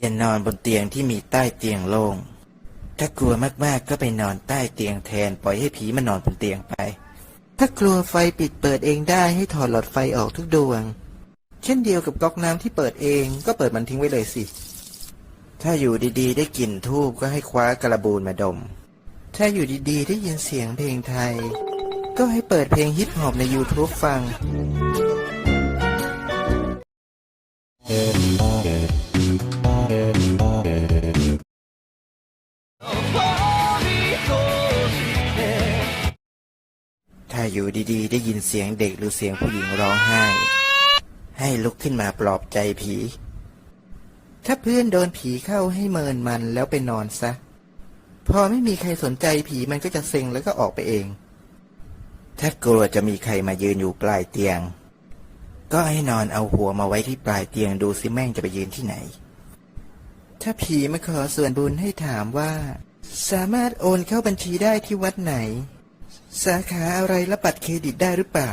อย่านอนบนเตียงที่มีใต้เตียงโล่ง ถ้ากลัวมากๆก็ไปนอนใต้เตียงแทนปล่อยให้ผีมานอนบนเตียงไป ถ้ากลัวไฟปิดเปิดเองได้ให้ถอดหลอดไฟออกทุกดวง เช่นเดียวกับก๊อกน้ำที่เปิดเองก็เปิดมันทิ้งไว้เลยสิ ถ้าอยู่ดีๆ ได้กลิ่นทูบก็ให้คว้ากระบูนมาดม ถ้าอยู่ดีๆ ได้ยินเสียงเพลงไทย ก็ให้เปิดเพลงฮิปฮอปใน YouTube ฟัง ถ้าอยู่ดีๆ ได้ยินเสียงเด็กหรือเสียงผู้หญิงร้องไห้ ให้ลุกขึ้นมาปลอบใจผี ถ้าเพื่อนโดนผีเข้าให้เมินมันแล้วไปนอนซะ พอไม่มีใครสนใจผีมันก็จะเซ็งแล้วก็ออกไปเอง ถ้ากลัวจะมีใครมายืนอยู่ปลายเตียง ก็ให้นอนเอาหัวมาไว้ที่ปลายเตียงดูสิแม่งจะไปยืนที่ไหน ถ้าผีมาขอส่วนบุญให้ถามว่า สามารถโอนเข้าบัญชีได้ที่วัดไหน สาขาอะไรรับบัตรเครดิตได้หรือเปล่า